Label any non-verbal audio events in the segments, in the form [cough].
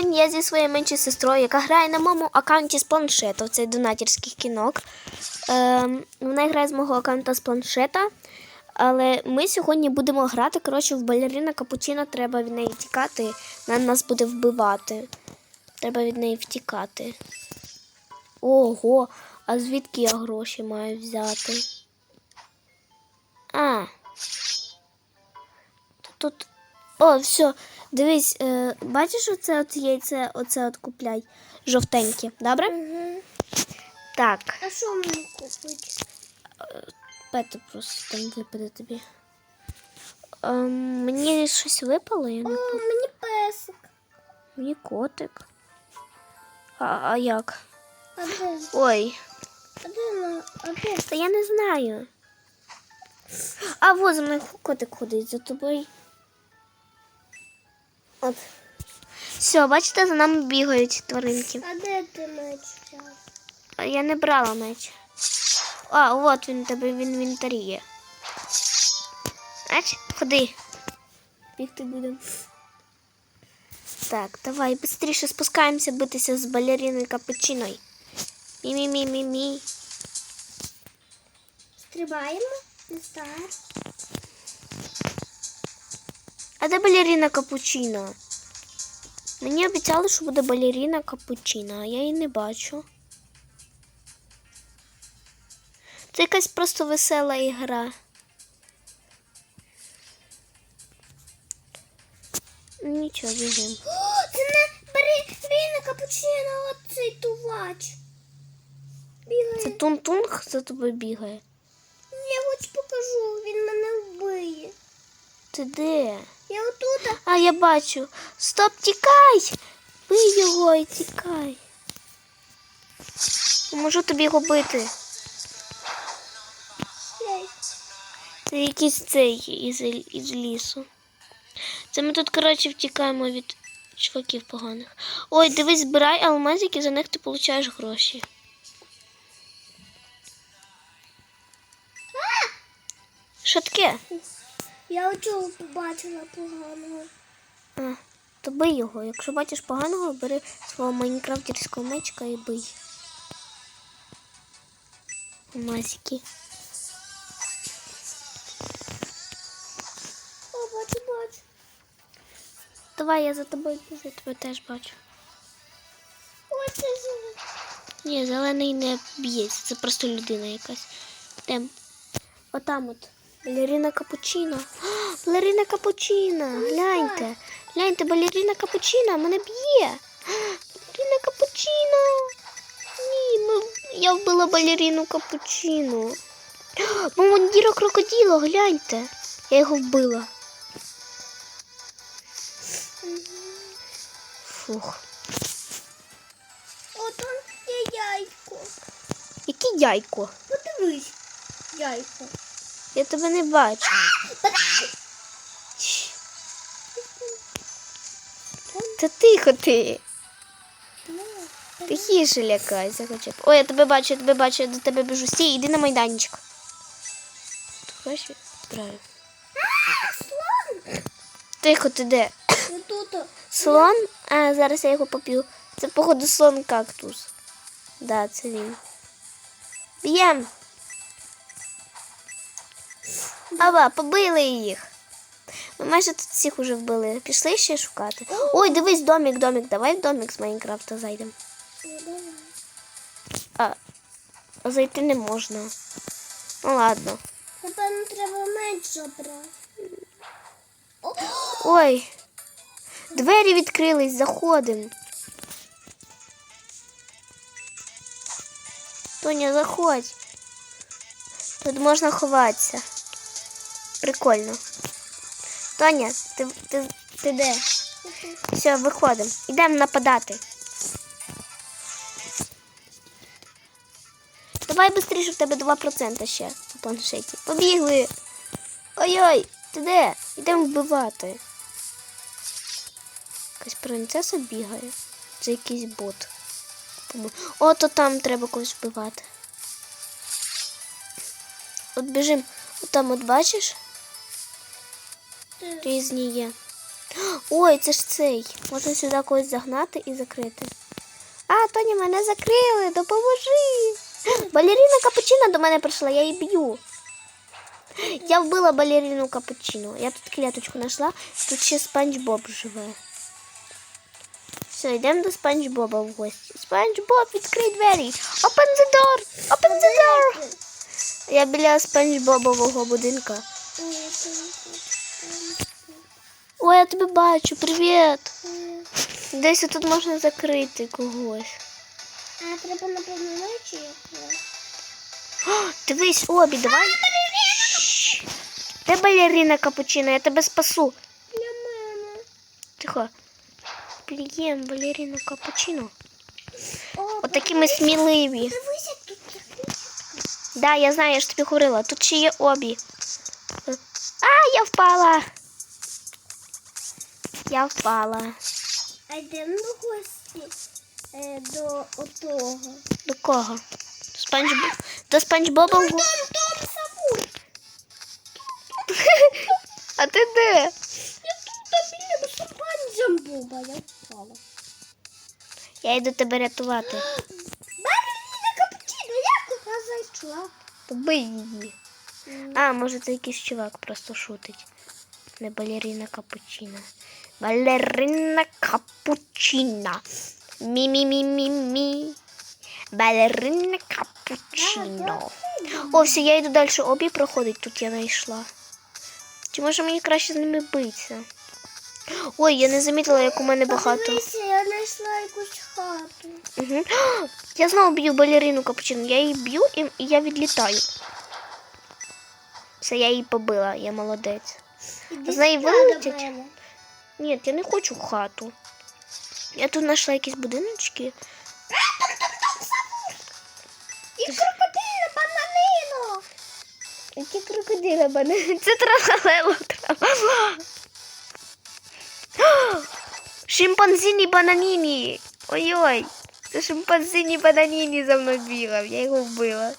Я зі своєю меншою сестрою, яка грає на моєму аккаунті з планшета, в цей донатерський кінок. Ем, вона грає з мого аккаунта з планшета. Але ми сьогодні будемо грати. Коротше, в балерина капучино треба від неї тікати. Вона нас буде вбивати. Треба від неї втікати. Ого, а звідки я гроші маю взяти? А. Тут. О, все. Дивись, е, бачиш оце от яйце, оце от купляй. Жовтеньке, добре? Угу. Так. А що мені купити? Пето просто там випаде тобі. Ем, мені щось випало, я О, не пам'ятаю. мені песик. Мені котик. А, а як? А де? Ой, А де на? А де? та я не знаю. А во за мною котик ходить за тобою. От. Все, бачите, за нами бігають тваринки. А де ти меч? А я не брала меч. А, от він тебе в інвентарі є. Ач, ходи. Бігти будемо. Так, давай, швидше спускаємося битися з балериною капучиною. Мі-мі-мі-мі-мі. Стрибаємо? Не стар. А де балерина капучино? Мені обіцяли, що буде балерина капучино, а я її не бачу. Це якась просто весела ігра. Нічого, біжимо. О, це не бери, бери на капучино оцей тувач. Бігає. Це тун-тунг за тобою бігає. Я хоч покажу, він мене вбиє. Ти де? Я отут. А, я бачу. Стоп, тікай! Бий його і тікай. Можу тобі його бити. Це якийсь цей із, із лісу. Це ми тут, коротше, втікаємо від чуваків поганих. Ой, дивись, збирай алмазики, за них ти получаєш гроші. Що таке? Я оцього побачила поганого. А, то бий його. Якщо бачиш поганого, бери свого майнкрафтерського мечка і бий. Алмазики. О, бачу, бачу. Давай я за тобою біжу, я тебе теж бачу. Ось це зелень. Ні, зелений не б'ється, це просто людина якась. Там. Отам от. Балерина капучино. [gasps] Балерина капучино. Гляньте. Гляньте, балерина капучино мене б'є. [gasps] Балерина капучино. Ні, ми... я вбила балерину капучино. [gasps] Мамондіро крокоділо, гляньте. Я його вбила. Фух. О, там є яйко. Яке яйко? Подивись, яйко. Я тебе не бачу. Та тихо ти. Тихіше лякайся хоча б. Ой, я тебе бачу, я тебе бачу, я до тебе біжу. Стій, іди на майданчик. Ти? Правильно. Тихо, ти де? Тут. Слон? А, зараз я його поп'ю. Це, походу, слон кактус. Да, це він. Б'єм. Ава, побили їх. Ми майже тут всіх уже вбили. Пішли ще шукати. Ой, дивись, домик, домик. Давай в домик з Майнкрафта зайдемо. А, а зайти не можна. Ну ладно. Напевно, треба меч забрати. Ой. Двері відкрились, заходимо. Тоня, заходь. Тут можна ховатися. Прикольно. Тоня, ти, ти, ти де? Все, виходимо. Йдемо нападати. Давай швидше, в тебе 2% ще на планшеті. Побігли. Ой-ой, ти де? Йдемо вбивати. Якась принцеса бігає. Це якийсь бот. О, то там треба когось вбивати. От біжим. От там от бачиш? Різні є. Ой, це ж цей. Можна сюди когось загнати і закрити. А, Тоні, мене закрили, допоможи. Балеріна Капучино до мене прийшла, я її б'ю. Я вбила балерину Капучино. Я тут клеточку знайшла, тут ще Спанч Боб живе. Все, йдемо до Спанч Боба в гості. Спанч Боб, відкрий двері. Open the door! Open the door! Я біля Спанч Бобового будинка. Ой, я тебе бачу, привіт! Десь тут можна закрити когось. А треба напевно ночі якось. О, дивись, обі, давай. Де балерина Капучино? Я тебе спасу. Для мене. Тихо. Блін, балерина Капучино. От такі ми сміливі. Дивись, як тут таке. Да, я знаю, я ж тобі говорила. Тут ще є обі. Я впала. Я впала. А йдемо до гості е, до отого. До кого? Спанч... До Спанч Боба. Том, Том, Савур. А ти де? Я тут біля шампань Боба, я впала. Я йду тебе рятувати. [gasps] Балерина капучино, як вона зайшла? Побий її. А, може це якийсь чувак просто шутить. Не балерина капучино. Балерина капучино. Мі-мі-мі-мі-мі. Балерина капучино. О, все, я йду далі. Обі проходить, тут я знайшла. Чи може мені краще з ними битися? Ой, я не замітила, як у мене багато. Дивися, я знайшла якусь хату. Угу. [gasps] Я знову б'ю балерину капучино. Я її б'ю і, і я відлітаю. Все, я її побила, я молодець. Іди З неї вилетять? Ні, я не хочу хату. Я тут знайшла якісь будиночки. І крокодильна бананино. Які крокодили банани. Це тралело тралала. Шимпанзіні бананіні. Ой-ой. Це шимпанзіні бананіні за мною бігав. Я його вбила.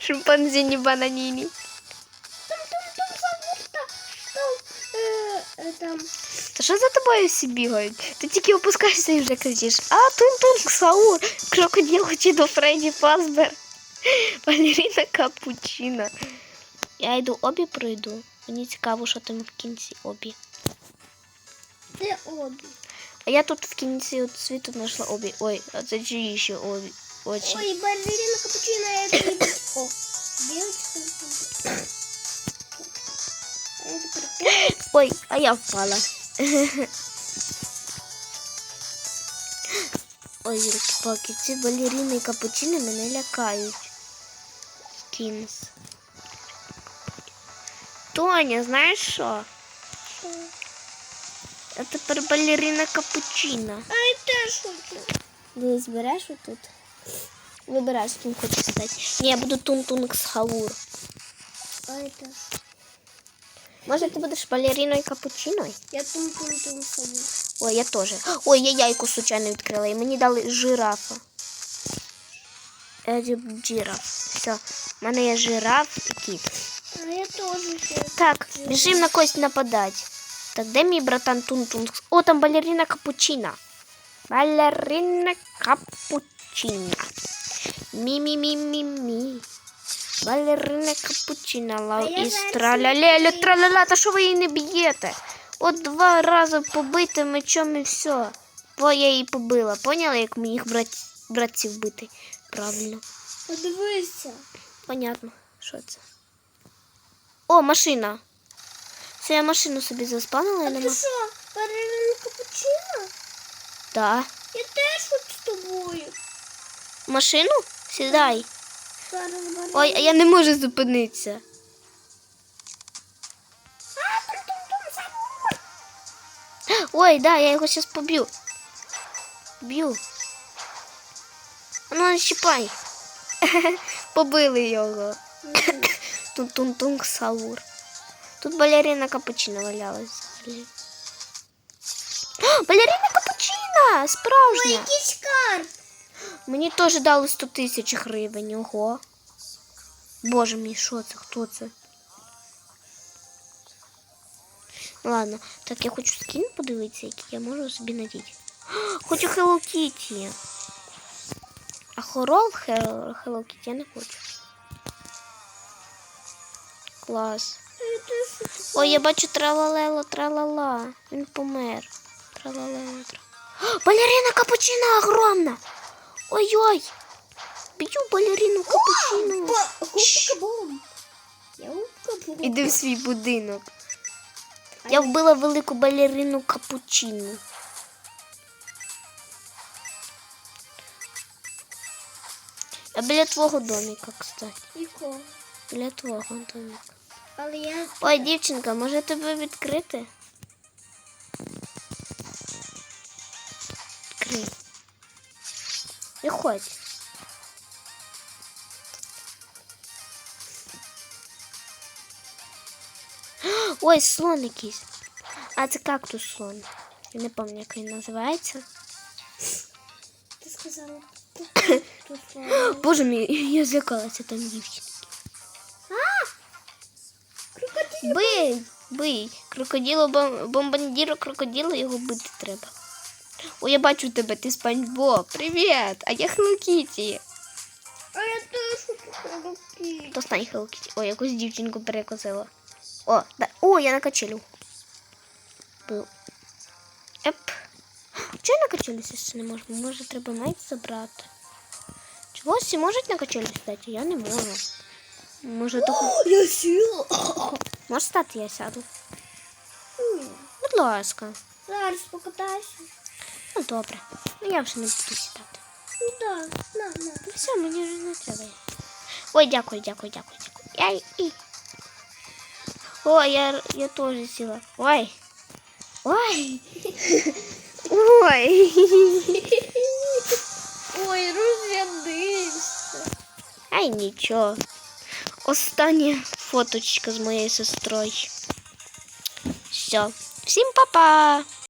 Шимпанзіні бананіні. Там, там, там Савур, та- там, е, е, там. Та що за тобою всі бігають? Ти тільки опускаєшся і вже кричиш. А тун-тун Саур, крокодил хоче до Фредді Фазбер. Балерина Капучино. Я йду обі пройду. Мені цікаво, що там в кінці обі. Де обі? А я тут в кінці от світу знайшла обі. Ой, а це чиї ще обі. Очі. Ой, балерина капучино, я тобі... [coughs] О, девочка. А я тепер Ой, а я впала. Ой, юрки-палки, ці балерини і капучино мене лякають. Кінс. Тоня, знаєш що? Я тепер балерина капучино. А я теж хочу. Ти збереш отут? Вибираєш, ким хочеш стати. Ні, я буду тун-тунг халур. А я теж. Може, ти будеш балериною капучиною? Я тум-тум-тум Ой, я теж. Ой, я яйку случайно відкрила, і мені дали жирафа. Еді жираф. Все, в мене є жираф і кіт. А я теж ще. Так, біжим на когось нападати. Так, де мій братан Тун-Тун? О, там балерина капучина. Балерина капучина. Мі-мі-мі-мі-мі. Балерина капучина. Лау і зараз страля-ля-ля, траля-ля. Та що ви її не б'єте? От два рази побити мечом і все. Бо я її побила. Поняли, як моїх брат... братців бити? Правильно. Подивися. Понятно, що це. О, машина. Це я машину собі заспанила А ти що, балерина капучино? Да. Я теж хочу з тобою. Машину? Сідай. Ой, а я не можу зупинитися. Ой, да, я його зараз поб'ю. Б'ю. А Ну, не щипай. [laughs] Побили його. Тут тун-тунг саур. Тут балерина капучино валялась взагалі. [gasps] Балерина капучино! Ой, Справжня! який скарб. Мені теж дали 100 тисяч гривень. Ого. Боже мій, що це? Хто це? Ладно, так я хочу скін подивитися, який я можу собі надіти. [gasps] Хочу Hello Kitty. А хорол Hello Kitty я не хочу. Клас. Ой, я бачу тралалело, тралала. Він помер. Тралалело, тра... О, [gasps] Балерина капучино огромна. Ой-ой. Б'ю балерину капучино. [gasps] Ба- Губка бом. Я губка бом. Іди в свій будинок. Я вбила велику балерину капучино. Я біля твого домика, кстати. Біля твого домика. Але я Ой, дівчинка, може тебе відкрити? Виходь. [gasps] Ой, слон якийсь. А це кактус слон. Я не пам'ятаю, як він називається. [coughs] ти сказала. [coughs] Боже мій, [laughs] я злякалася там дівчинки. Бий, бий. Крокодило бом- бомбандіро крокодило, його бити треба. О, я бачу тебе, ти спанч Боб. Привіт! А я Hello Kitty. А я теж хочу крокодил. Хто стань Hello Kitty? О, якусь дівчинку перекосила. О, да. О, я на качелю. Еп. Чого на качелю сісти не можемо? Може, треба меч забрати. Чого всі можуть на качелю сідати? Я не можу. Може, то... Я сіла. Може стати, я сяду. Будь ласка. Зараз покатайся. Ну добре. Ну я вже не буду сідати. Ну да, на, на. Ну все, мені вже не треба. Ой, дякую, дякую, дякую, дякую. Я і. О, я, я теж сіла. Ой. Ой. Ой. Ой, розрядився. Ай, нічого. Остання фоточка з моєю сестрою. Все. Всім па-па!